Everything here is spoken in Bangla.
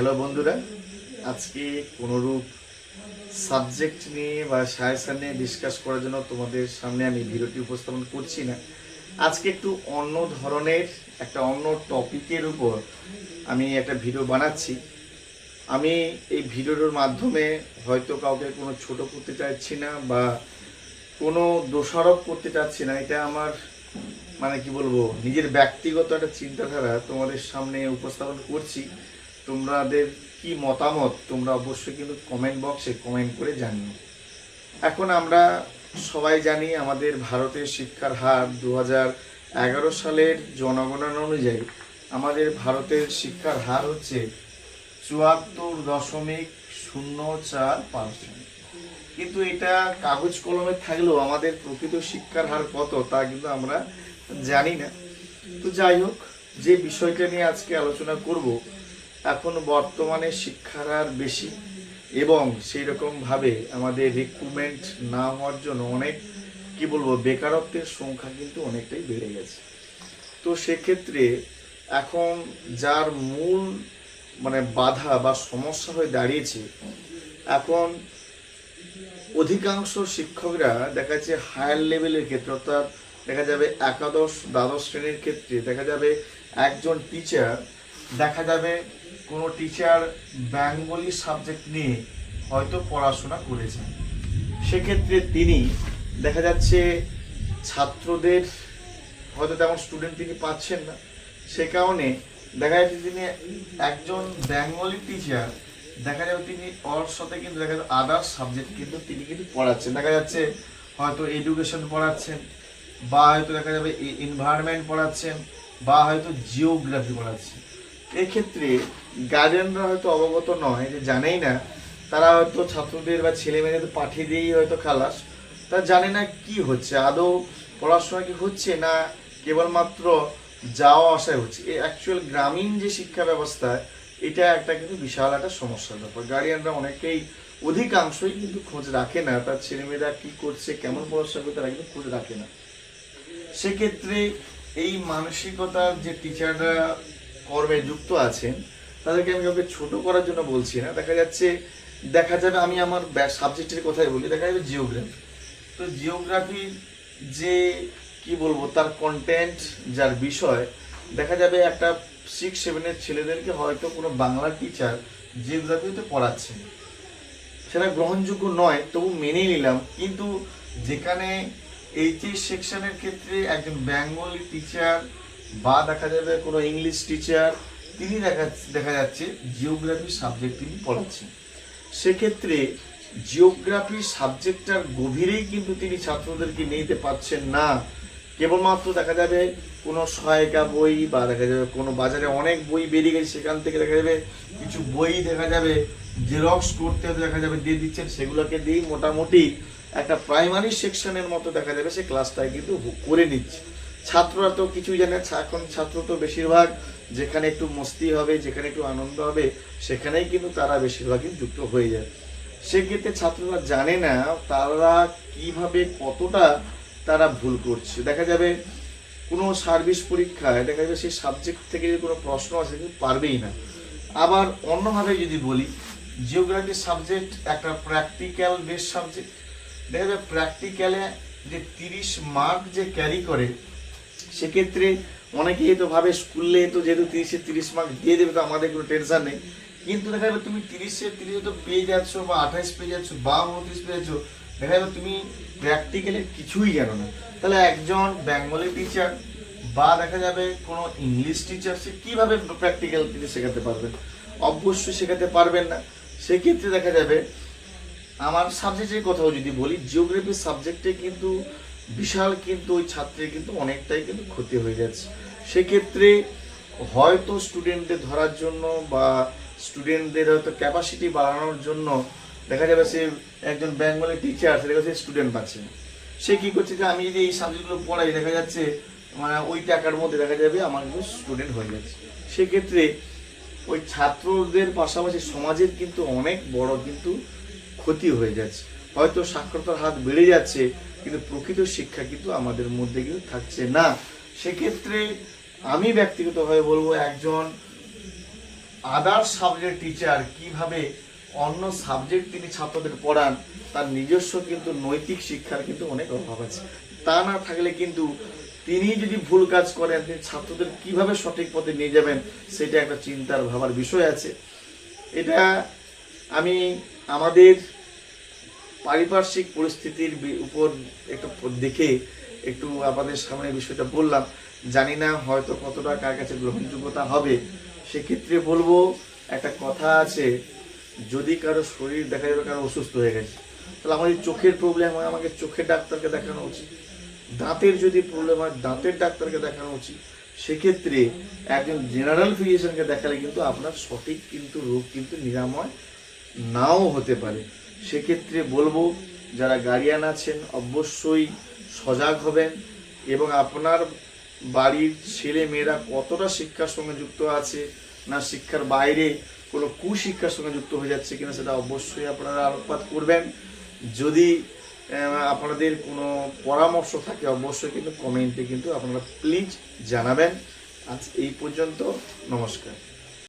হ্যালো বন্ধুরা, আজকে কোনোরূপ সাবজেক্ট নিয়ে বা সায়াসান নিয়ে ডিসকাস করার জন্য তোমাদের সামনে আমি ভিডিওটি উপস্থাপন করছি না। আজকে একটু অন্য ধরনের, একটা অন্য টপিকের উপর আমি একটা ভিডিও বানাচ্ছি। আমি এই ভিডিওর মাধ্যমে হয়তো কাউকে কোনো ছোট করতে চাইছি না বা কোনো দোষারোপ করতে চাচ্ছি না। এটা আমার মানে কি বলব, নিজের ব্যক্তিগত একটা চিন্তাধারা তোমাদের সামনে উপস্থাপন করছি। তোমাদের কি মতামত? তোমরা অবশ্যই কিন্তু কমেন্ট বক্সে কমেন্ট করে জানিও। এখন আমরা সবাই জানি আমাদের ভারতের শিক্ষার হার দু এগারো সালের জনগণনা অনুযায়ী আমাদের ভারতের শিক্ষার হার হচ্ছে চুয়াত্তর দশমিক শূন্য চার পার্সেন্ট কিন্তু এটা কাগজ কলমে থাকলেও আমাদের প্রকৃত শিক্ষার হার কত তা কিন্তু আমরা জানি না। তো যাই হোক, যে বিষয়টা নিয়ে আজকে আলোচনা করব এখন বর্তমানে শিক্ষার হার বেশি এবং সেই রকমভাবে আমাদের রিক্রুটমেন্ট না হওয়ার জন্য অনেক, কি বলব, বেকারত্বের সংখ্যা কিন্তু অনেকটাই বেড়ে গেছে। তো সেক্ষেত্রে এখন যার মূল মানে বাধা বা সমস্যা হয়ে দাঁড়িয়েছে, এখন অধিকাংশ শিক্ষকরা দেখা যাচ্ছে হায়ার লেভেলের ক্ষেত্রে, অর্থাৎ দেখা যাবে একাদশ, দ্বাদশ শ্রেণির ক্ষেত্রে দেখা যাবে একজন টিচার দেখা যাবে কোনো টিচার বেঙ্গলি সাবজেক্ট নিয়ে হয়তো পড়াশোনা করেছেন। সেক্ষেত্রে তিনি দেখা যাচ্ছে ছাত্রদের হয়তো তেমন স্টুডেন্ট তিনি পাচ্ছেন না। সে কারণে দেখা যাচ্ছে তিনি একজন বেঙ্গলি টিচার দেখা যাবে তিনি ওর সাথে কিন্তু দেখা যাবে আদার্স সাবজেক্ট কিন্তু তিনি কিন্তু পড়াচ্ছেন। দেখা যাচ্ছে হয়তো এডুকেশন পড়াচ্ছেন বা হয়তো দেখা যাবে এনভায়রনমেন্ট পড়াচ্ছেন বা হয়তো জিওগ্রাফি পড়াচ্ছেন। এক্ষেত্রে গার্ডিয়ানরা হয়তো অবগত নয়, যে জানেই না, তারা হয়তো ছাত্রদের বা ছেলে মেয়েদের পাঠিয়ে দিয়েই হয়তো খালাস। তারা জানে না কি হচ্ছে? আদৌ পড়াশোনা কি হচ্ছে না কেবলমাত্র যাওয়া আসায় হচ্ছে? এই অ্যাকচুয়াল গ্রামীণ যে শিক্ষা ব্যবস্থা, এটা একটা কিন্তু বিশাল একটা সমস্যার ব্যাপার। গার্ডিয়ানরা অনেকেই অধিকাংশই কিন্তু খোঁজ রাখে না, তার ছেলেমেয়েরা কি করছে, কেমন পড়াশোনা করছে, তারা কিন্তু খোঁজ রাখে না। সেক্ষেত্রে এই মানসিকতার যে টিচাররা কর্মে যুক্ত আছেন, তাদেরকে আমি কাউকে ছোট করার জন্য বলছি না। দেখা যাচ্ছে, দেখা যাবে আমি আমার সাবজেক্টের কথাই বলি, দেখা যাবে জিওগ্রাফি তো জিওগ্রাফির যে, কি বলব, তার কন্টেন্ট যার বিষয়, দেখা যাবে একটা সিক্স সেভেনের ছেলেদেরকে হয়তো কোনো বাংলা টিচার জিওগ্রাফিতে পড়াচ্ছে। সেটা গ্রহণযোগ্য নয়, তবু মেনে নিলাম। কিন্তু যেখানে এইচএস সেকশনের ক্ষেত্রে একজন বেঙ্গলি টিচার বা দেখা যাবে কোনো ইংলিশ টিচার তিনি দেখা দেখা যাচ্ছে জিওগ্রাফি সাবজেক্ট তিনি পড়াচ্ছেন। সেক্ষেত্রে জিওগ্রাফি সাবজেক্টটার গভীরেই কিন্তু তিনি ছাত্রদেরকে নিতে পারছেন না। কেবলমাত্র দেখা যাবে কোনো সহায়িকা বই বা দেখা যাবে কোনো বাজারে অনেক বই বেরিয়ে গেছে, সেখান থেকে দেখা যাবে কিছু বই দেখা যাবে, জেরক্স করতে দেখা যাবে দিয়ে দিচ্ছেন, সেগুলোকে দিয়েই মোটামুটি একটা প্রাইমারি সেকশনের মতো দেখা যাবে সে ক্লাসটাই কিন্তু করে নিচ্ছে। ছাত্ররা তো কিছুই জানে এখন ছাত্র তো বেশিরভাগ, যেখানে একটু মস্তি হবে, যেখানে একটু আনন্দ হবে, সেখানেই কিন্তু তারা বেশিরভাগই যুক্ত হয়ে যায়। সেক্ষেত্রে ছাত্ররা জানে না তারা কীভাবে কতটা তারা ভুল করছে। দেখা যাবে কোনো সার্ভিস পরীক্ষায়, দেখা যাবে সেই সাবজেক্ট থেকে যদি কোনো প্রশ্ন আসে, কিন্তু পারবেই না। আবার অন্যভাবে যদি বলি জিওগ্রাফি সাবজেক্ট একটা প্র্যাকটিক্যাল বেস সাবজেক্ট দেখা যাবে প্র্যাকটিক্যালে যে তিরিশ মার্ক যে ক্যারি করে সেক্ষেত্রে অনেকেই তো ভাবে স্কুলে তো যেহেতু তিরিশে তিরিশ মার্ক দিয়ে দেবে, তো আমাদের কোনো টেনশন নেই। কিন্তু দেখা যাবে তুমি তিরিশে তিরিশে তো পেয়ে যাচ্ছ বা আঠাইশ পেয়ে যাচ্ছ বা উনত্রিশ পেয়ে যাচ্ছ, দেখা যাবে তুমি প্র্যাকটিক্যালি কিছুই জানো না। তাহলে একজন বেঙ্গলি টিচার বা দেখা যাবে কোনো ইংলিশ টিচার সে কীভাবে প্র্যাকটিক্যাল তিনি শেখাতে পারবেন অবশ্যই শেখাতে পারবেন না। সেক্ষেত্রে দেখা যাবে, আমার সাবজেক্টের কথাও যদি বলি জিওগ্রাফি সাবজেক্টে কিন্তু বিশাল কিন্তু ওই ছাত্রের কিন্তু অনেকটাই কিন্তু ক্ষতি হয়ে যাচ্ছে। সেক্ষেত্রে হয়তো স্টুডেন্টদের ধরার জন্য বা স্টুডেন্টদের হয়তো ক্যাপাসিটি বাড়ানোর জন্য দেখা যাবে সে একজন বেঙ্গলি টিচার সেটা সে স্টুডেন্ট পাচ্ছে। সে কী করছে যে, আমি যদি এই সাবজেক্টগুলো পড়াই, দেখা যাচ্ছে মানে ওই টাকার মধ্যে দেখা যাবে আমার কিন্তু স্টুডেন্ট হয়ে যাচ্ছে। সেক্ষেত্রে ওই ছাত্রদের পাশাপাশি সমাজের কিন্তু অনেক বড় কিন্তু ক্ষতি হয়ে যাচ্ছে। হয়তো সাক্ষরতার হাত বেড়ে যাচ্ছে কিন্তু প্রকৃত শিক্ষা কিন্তু আমাদের মধ্যে কিন্তু থাকছে না। সেক্ষেত্রে আমি ব্যক্তিগতভাবে বলব একজন আদার সাবজেক্ট টিচার কীভাবে অন্য সাবজেক্ট তিনি ছাত্রদের পড়ান, তার নিজস্ব কিন্তু নৈতিক শিক্ষার কিন্তু অনেক অভাব আছে। তা না থাকলে কিন্তু তিনি যদি ভুল কাজ করেন, তিনি ছাত্রদের কীভাবে সঠিক পথে নিয়ে যাবেন, সেটা একটা চিন্তার ভাবার বিষয় আছে। এটা আমি আমাদের পারিপার্শ্বিক পরিস্থিতির উপর একটু দেখে একটু আমাদের সামনে বিষয়টা বললাম, জানি না হয়তো কতটা কার কাছে গ্রহণযোগ্যতা হবে। সেক্ষেত্রে বলব, একটা কথা আছে, যদি কারও শরীর দেখা যাবে কারও অসুস্থ হয়ে গেছে, তাহলে আমাদের চোখের প্রবলেম হয়, আমাকে চোখের ডাক্তারকে দেখানো উচিত। দাঁতের যদি প্রবলেম হয়, দাঁতের ডাক্তারকে দেখানো উচিত। সেক্ষেত্রে একজন জেনারেল ফিজিশিয়ানকে দেখালে কিন্তু আপনার সঠিক কিন্তু রোগ কিন্তু নিরাময় নাও হতে পারে। সেক্ষেত্রে বলব, যারা গার্ডিয়ান আছেন, অবশ্যই সজাগ হবেন এবং আপনার বাড়ির ছেলে মেয়েরা কতটা শিক্ষার সঙ্গে যুক্ত আছে না শিক্ষার বাইরে কোনো কুশিক্ষার সঙ্গে যুক্ত হয়ে যাচ্ছে কিনা সেটা অবশ্যই আপনারা আলোকপাত করবেন। যদি আপনাদের কোনো পরামর্শ থাকে, অবশ্যই কিন্তু কমেন্টে কিন্তু আপনারা প্লিজ জানাবেন। আজ এই পর্যন্ত, নমস্কার।